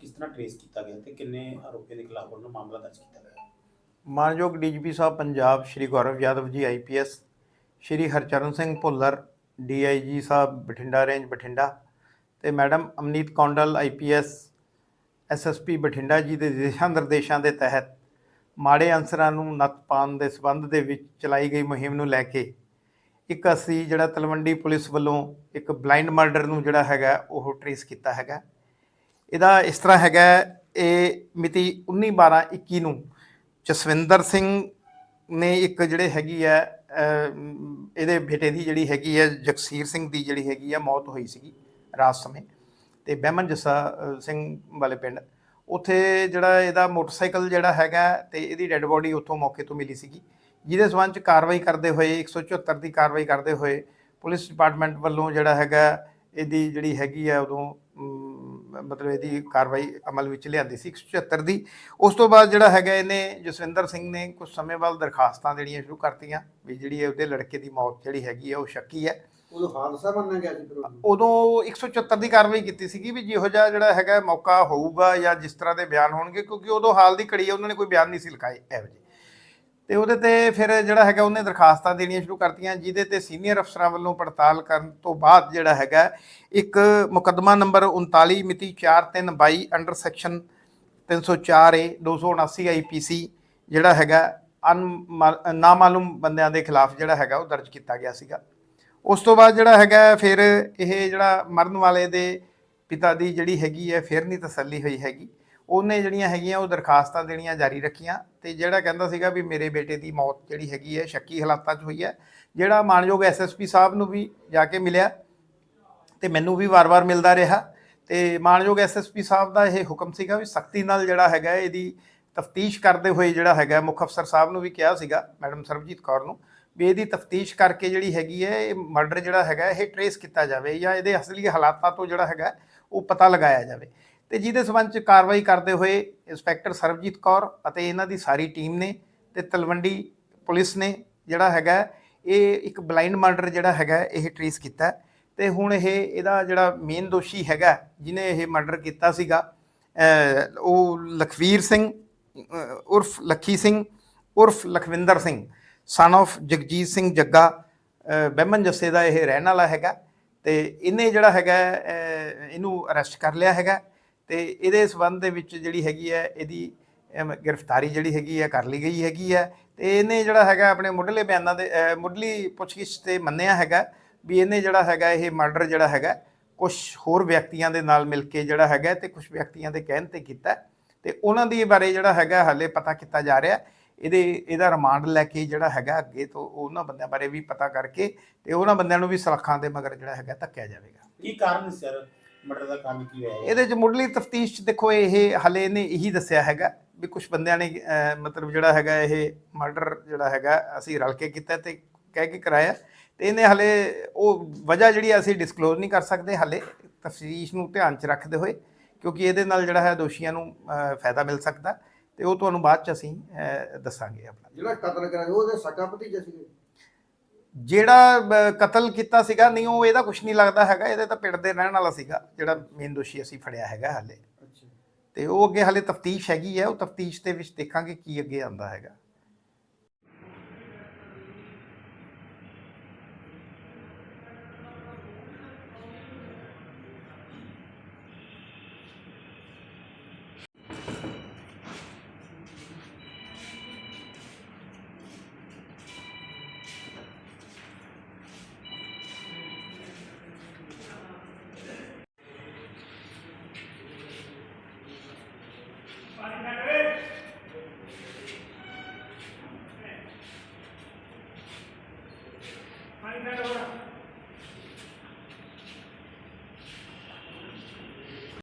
ਕਿਸ ਤਰ੍ਹਾਂ ਟ੍ਰੇਸ ਕੀਤਾ ਗਿਆ ਤੇ ਕਿੰਨੇ ਆਰੋਪੀਆਂ ਦੇ ਖਿਲਾਫ ਉਹਨਾਂ ਮਾਮਲਾ ਦਰਜ ਕੀਤਾ ਗਿਆ? ਮਾਨਯੋਗ ਡੀਜੀਪੀ ਸਾਹਿਬ, ਪੰਜਾਬ ਸ਼੍ਰੀ ਗੌਰਵ ਯਾਦਵ ਜੀ ਆਈਪੀਐਸ ਸ਼੍ਰੀ ਹਰਚਰਨ ਸਿੰਘ ਭੁੱਲਰ ਡੀਆਈਜੀ ਸਾਹਿਬ ਬਠਿੰਡਾ ਰੇਂਜ ਬਠਿੰਡਾ ਤੇ madam Amneet Kondal IPS SSP Bathinda ji ਦੇ ਦਿਸ਼ਾ ਨਿਰਦੇਸ਼ਾਂ ਦੇ ਤਹਿਤ ਮਾੜੇ ਅਨਸਰਾਂ ਨੂੰ ਨੱਥ ਪਾਉਣ ਦੇ ਸਬੰਧ ਦੇ ਵਿੱਚ ਚਲਾਈ ਗਈ ਮੁਹਿੰਮ ਨੂੰ ਲੈ ਕੇ ਇੱਕ ਅਸੀਂ ਜਿਹੜਾ ਤਲਵੰਡੀ ਪੁਲਿਸ ਵੱਲੋਂ ਇੱਕ ਬਲਾਈਂਡ ਮਰਡਰ ਨੂੰ ਜਿਹੜਾ ਹੈਗਾ, ਉਹ ਟ੍ਰੇਸ ਕੀਤਾ ਹੈਗਾ। ਇਹਦਾ ਇਸ ਤਰ੍ਹਾਂ ਹੈਗਾ ਇਹ ਮਿਤੀ 19 12 21 ਨੂੰ ਜਸਵਿੰਦਰ ਸਿੰਘ ਨੇ ਇੱਕ ਜਿਹੜੇ ਹੈਗੀ ਹੈ ਇਹਦੇ ਬੇਟੇ ਦੀ ਜਿਹੜੀ ਹੈਗੀ ਹੈ, ਜਗਸੀਰ ਸਿੰਘ ਦੀ ਜਿਹੜੀ ਹੈਗੀ ਹੈ, ਮੌਤ ਹੋਈ ਸੀਗੀ ਰਾਤ ਸਮੇਂ। ਤੇ ਬਹਿਮਨ ਜੱਸਾ ਸਿੰਘ ਵਾਲੇ ਪਿੰਡ, ਉੱਥੇ ਜਿਹੜਾ ਇਹਦਾ ਮੋਟਰਸਾਈਕਲ ਜਿਹੜਾ ਹੈਗਾ ਤੇ ਇਹਦੀ ਡੈੱਡ ਬੋਡੀ ਉੱਥੋਂ ਮੌਕੇ ਤੋਂ ਮਿਲੀ ਸੀਗੀ। ਜਿਹਦੇ ਸਬੰਧ ਚ ਕਾਰਵਾਈ ਕਰਦੇ ਹੋਏ 174 ਦੀ ਕਾਰਵਾਈ ਕਰਦੇ ਹੋਏ, ਪੁਲਿਸ ਡਿਪਾਰਟਮੈਂਟ ਵੱਲੋਂ ਜਿਹੜਾ ਹੈਗਾ, ਇਹਦੀ ਜਿਹੜੀ ਹੈਗੀ ਹੈ, ਉਦੋਂ ਮਤਲਬ ਇਹਦੀ ਕਾਰਵਾਈ ਅਮਲ ਵਿੱਚ ਲਿਆਂਦੀ ਸੀ 174 ਦੀ। ਉਸ ਤੋਂ ਬਾਅਦ ਜਿਹੜਾ ਹੈਗਾ ਇਹਨੇ ਜਸਵਿੰਦਰ ਸਿੰਘ ਨੇ ਕੁਝ ਸਮੇਂ ਬਾਅਦ ਦਰਖਾਸਤਾਂ ਦੇਣੀਆਂ ਸ਼ੁਰੂ ਕਰਤੀਆਂ ਵੀ ਜਿਹੜੀ ਇਹ ਉਹਦੇ ਲੜਕੇ ਦੀ ਮੌਤ ਜਿਹੜੀ ਹੈਗੀ ਆ ਉਹ ਸ਼ੱਕੀ ਹੈ ਉਦੋਂ ਹਾਦਸਾ ਮੰਨਿਆ ਗਿਆ ਸੀ। ਉਦੋਂ 174 ਦੀ ਕਾਰਵਾਈ ਕੀਤੀ ਸੀਗੀ ਵੀ ਜਿਹੋ ਜਿਹਾ ਜਿਹੜਾ ਹੈਗਾ ਮੌਕਾ ਹੋਊਗਾ ਜਾਂ ਜਿਸ ਤਰ੍ਹਾਂ ਦੇ ਬਿਆਨ ਹੋਣਗੇ ਕਿਉਂਕਿ ਉਦੋਂ ਹਾਲ ਦੀ ਘੜੀ ਉਹਨਾਂ ਨੇ ਕੋਈ ਬਿਆਨ ਨਹੀਂ ਸੀ ਲਿਖਾਏ ਇਹੋ ਜਿਹੇ। ਤੇ ਉਹਦੇ ਤੇ ਫਿਰ ਜਿਹੜਾ ਹੈਗਾ ਉਹਨੇ ਦਰਖਾਸਤਾਂ ਦੇਣੀਆਂ ਸ਼ੁਰੂ ਕਰਤੀਆਂ, ਜਿਹਦੇ ਤੇ ਸੀਨੀਅਰ ਅਫਸਰਾਂ ਵੱਲੋਂ ਪੜਤਾਲ ਕਰਨ ਤੋਂ ਬਾਅਦ ਜਿਹੜਾ ਹੈਗਾ ਇੱਕ ਮੁਕੱਦਮਾ ਨੰਬਰ 39 ਮਿਤੀ 4322 ਅੰਡਰ ਸੈਕਸ਼ਨ 304 ਏ 279 ਆਈਪੀਸੀ ਜਿਹੜਾ ਹੈਗਾ ਅਨ ਨਾਮਾਲੂਮ ਬੰਦਿਆਂ ਦੇ ਖਿਲਾਫ ਜਿਹੜਾ ਹੈਗਾ ਉਹ ਦਰਜ ਕੀਤਾ ਗਿਆ ਸੀਗਾ। ਉਸ ਤੋਂ ਬਾਅਦ ਜਿਹੜਾ ਹੈਗਾ ਫਿਰ ਇਹ ਜਿਹੜਾ ਮਰਨ ਵਾਲੇ ਦੇ ਪਿਤਾ ਦੀ ਜਿਹੜੀ ਹੈਗੀ ਹੈ, ਫਿਰ ਨਹੀਂ ਤਸੱਲੀ ਹੋਈ ਹੈਗੀ। ਉਹਨੇ ਜਿਹੜੀਆਂ ਹੈਗੀਆਂ, ਉਹ ਦਰਖਾਸਤਾਂ ਦੇਣੀਆਂ ਜਾਰੀ ਰੱਖੀਆਂ ਤੇ ਜਿਹੜਾ ਕਹਿੰਦਾ ਸੀਗਾ ਵੀ ਮੇਰੇ ਬੇਟੇ ਦੀ ਮੌਤ ਜਿਹੜੀ ਹੈਗੀ ਹੈ, ਸ਼ੱਕੀ ਹਾਲਾਤਾਂ 'ਚ ਹੋਈ ਹੈ, ਜਿਹੜਾ ਮਾਨਯੋਗ ਐਸਐਸਪੀ ਸਾਹਿਬ ਨੂੰ ਵੀ ਜਾ ਕੇ ਮਿਲਿਆ ਤੇ ਮੈਨੂੰ ਵੀ ਵਾਰ-ਵਾਰ ਮਿਲਦਾ ਰਿਹਾ ਤੇ ਮਾਨਯੋਗ ਐਸਐਸਪੀ ਸਾਹਿਬ ਦਾ ਇਹ ਹੁਕਮ ਸੀਗਾ ਵੀ ਸਖਤੀ ਨਾਲ ਜਿਹੜਾ ਹੈਗਾ ਇਹਦੀ ਤਫਤੀਸ਼ ਕਰਦੇ ਹੋਏ ਜਿਹੜਾ ਹੈਗਾ, ਮੁੱਖ ਅਫਸਰ ਸਾਹਿਬ ਨੂੰ ਵੀ ਕਿਹਾ ਸੀਗਾ, ਮੈਡਮ ਸਰਬਜੀਤ ਕੌਰ ਨੂੰ, ਵੀ ਇਹਦੀ ਤਫਤੀਸ਼ ਕਰਕੇ ਜਿਹੜੀ ਹੈਗੀ ਹੈ, ਇਹ ਮਰਡਰ ਜਿਹੜਾ ਹੈਗਾ, ਇਹ ਟਰੇਸ ਕੀਤਾ ਜਾਵੇ ਜਾਂ ਇਹਦੇ ਅਸਲੀ ਹਾਲਾਤਾਂ ਤੋਂ ਜਿਹੜਾ ਹੈਗਾ, ਉਹ ਪਤਾ ਲਗਾਇਆ ਜਾਵੇ। ਤੇ ਜਿਹਦੇ ਸਬੰਧ ਚ ਕਾਰਵਾਈ ਕਰਦੇ ਹੋਏ ਇੰਸਪੈਕਟਰ ਸਰਬਜੀਤ ਕੌਰ ਅਤੇ ਇਹਨਾਂ ਦੀ ਸਾਰੀ ਟੀਮ ਨੇ ਤੇ ਤਲਵੰਡੀ ਪੁਲਿਸ ਨੇ ਜਿਹੜਾ ਹੈਗਾ, ਇਹ ਇੱਕ ਬਲਾਈਂਡ ਮਰਡਰ ਜਿਹੜਾ ਹੈਗਾ, ਇਹ ਟਰੇਸ ਕੀਤਾ। ਤੇ ਹੁਣ ਇਹ, ਇਹਦਾ ਜਿਹੜਾ ਮੇਨ ਦੋਸ਼ੀ ਹੈਗਾ, ਜਿਹਨੇ ਇਹ ਮਰਡਰ ਕੀਤਾ ਸੀਗਾ ਉਹ ਲਖਵੀਰ ਸਿੰਘ ਉਰਫ ਲੱਖੀ ਸਿੰਘ, ਉਰਫ ਲਖਵਿੰਦਰ ਸਿੰਘ ਸਨ of ਜਗਜੀਤ ਸਿੰਘ ਜੱਗਾ ਬਹਿਮਨ ਜੱਸੇ ਦਾ ਇਹ ਰਹਿਣ ਵਾਲਾ ਹੈਗਾ। ਤੇ ਇਹਨੇ ਜਿਹੜਾ ਹੈਗਾ ਇਹਨੂੰ ਅਰੈਸਟ ਕਰ ਲਿਆ ਹੈਗਾ। ਤੇ ਇਹਦੇ ਸਬੰਧ ਦੇ ਵਿੱਚ ਜਿਹੜੀ ਹੈਗੀ ਹੈ, ਇਹਦੀ ਗ੍ਰਿਫਤਾਰੀ ਜਿਹੜੀ ਹੈਗੀ ਹੈ, ਕਰ ਲਈ ਗਈ ਹੈਗੀ ਹੈ ਤੇ ਇਹਨੇ ਜਿਹੜਾ ਹੈਗਾ ਆਪਣੇ ਮੁੱਢਲੇ ਬਿਆਨਾਂ ਦੇ ਮੁੱਢਲੀ ਪੁੱਛਗਿੱਛ ਤੇ ਮੰਨਿਆ ਹੈਗਾ ਵੀ ਇਹਨੇ ਜਿਹੜਾ ਹੈਗਾ ਇਹ ਮਰਡਰ ਜਿਹੜਾ ਹੈਗਾ ਕੁਝ ਹੋਰ ਵਿਅਕਤੀਆਂ ਦੇ ਨਾਲ ਮਿਲ ਕੇ ਜਿਹੜਾ ਹੈਗਾ ਤੇ ਕੁਝ ਵਿਅਕਤੀਆਂ ਦੇ ਕਹਿਣ ਤੇ ਕੀਤਾ ਤੇ ਉਹਨਾਂ ਦੀ ਬਾਰੇ ਜਿਹੜਾ ਹੈਗਾ ਹਾਲੇ ਪਤਾ ਕੀਤਾ ਜਾ ਰਿਹਾ। ਇਹਦੇ, ਇਹਦਾ ਰਿਮਾਂਡ ਲੈ ਕੇ ਜਿਹੜਾ ਹੈਗਾ ਅੱਗੇ ਤੋਂ ਉਹਨਾਂ ਬੰਦਿਆਂ ਬਾਰੇ ਵੀ ਪਤਾ ਕਰਕੇ ਤੇ ਉਹਨਾਂ ਬੰਦਿਆਂ ਨੂੰ ਵੀ ਸਲਾਖਾਂ ਦੇ ਮਗਰ ਜਿਹੜਾ ਹੈਗਾ ਧੱਕਿਆ ਜਾਵੇਗਾ। ਕੀ ਕਾਰਨ ਸਰ? ਮਰਡਰ ਦਾ ਕਾਰਨ ਕੀ ਹੋਇਆ ਇਹ? ਇਹਦੇ ਚ ਮੁੱਢਲੀ ਤਫਤੀਸ਼ ਚ ਦੇਖੋ ਇਹ ਹਲੇ ਇਹਨੇ ਇਹੀ ਦੱਸਿਆ ਹੈਗਾ ਵੀ ਕੁਝ ਬੰਦਿਆਂ ਨੇ ਅਹ, ਮਤਲਬ ਜਿਹੜਾ ਹੈਗਾ ਇਹ ਮਰਡਰ ਜਿਹੜਾ ਹੈਗਾ ਅਸੀਂ ਰਲ ਕੇ ਕੀਤਾ ਤੇ ਕਹਿ ਕੇ ਕਰਾਇਆ ਤੇ ਇਹਨੇ ਹਲੇ ਉਹ ਵਜ੍ਹਾ ਜਿਹੜੀ ਅਸੀਂ ਡਿਸਕਲੋਜ਼ ਨਹੀਂ ਕਰ ਸਕਦੇ ਹਲੇ ਤਫਤੀਸ਼ ਨੂੰ ਧਿਆਨ ਚ ਰੱਖਦੇ ਹੋਏ ਕਿਉਂਕਿ ਇਹਦੇ ਨਾਲ ਜਿਹੜਾ ਹੈ ਦੋਸ਼ੀਆਂ ਨੂੰ ਅਹ, ਫਾਇਦਾ ਮਿਲ ਸਕਦਾ ਤੇ ਉਹ ਤੁਹਾਨੂੰ ਬਾਅਦ ਚ ਅਸੀਂ ਅਹ, ਦੱਸਾਂਗੇ ਆਪਣਾ ਜਿਹੜਾ ਕਤਲ ਕਰਾਇਆ ਉਹਦੇ ਸਕਾ ਭਤੀਜਾ ਸੀ ਜਿਹੜਾ ਕਤਲ ਕੀਤਾ ਸੀਗਾ ਨਹੀਂ ਉਹ ਇਹਦਾ ਕੁਝ ਨਹੀਂ ਲੱਗਦਾ ਹੈਗਾ ਇਹਦੇ ਤਾਂ ਪਿੰਡ ਦੇ ਰਹਿਣ ਵਾਲਾ ਸੀਗਾ ਜਿਹੜਾ ਮੇਨ ਦੋਸ਼ੀ ਅਸੀਂ ਫੜਿਆ ਹੈਗਾ ਹਾਲੇ। ਤੇ ਉਹ ਅੱਗੇ ਹਾਲੇ ਤਫਤੀਸ਼ ਹੈਗੀ ਹੈ ਉਹ ਤਫਤੀਸ਼ ਦੇ ਵਿੱਚ ਦੇਖਾਂਗੇ ਕੀ ਅੱਗੇ ਆਉਂਦਾ ਹੈਗਾ। primera hora.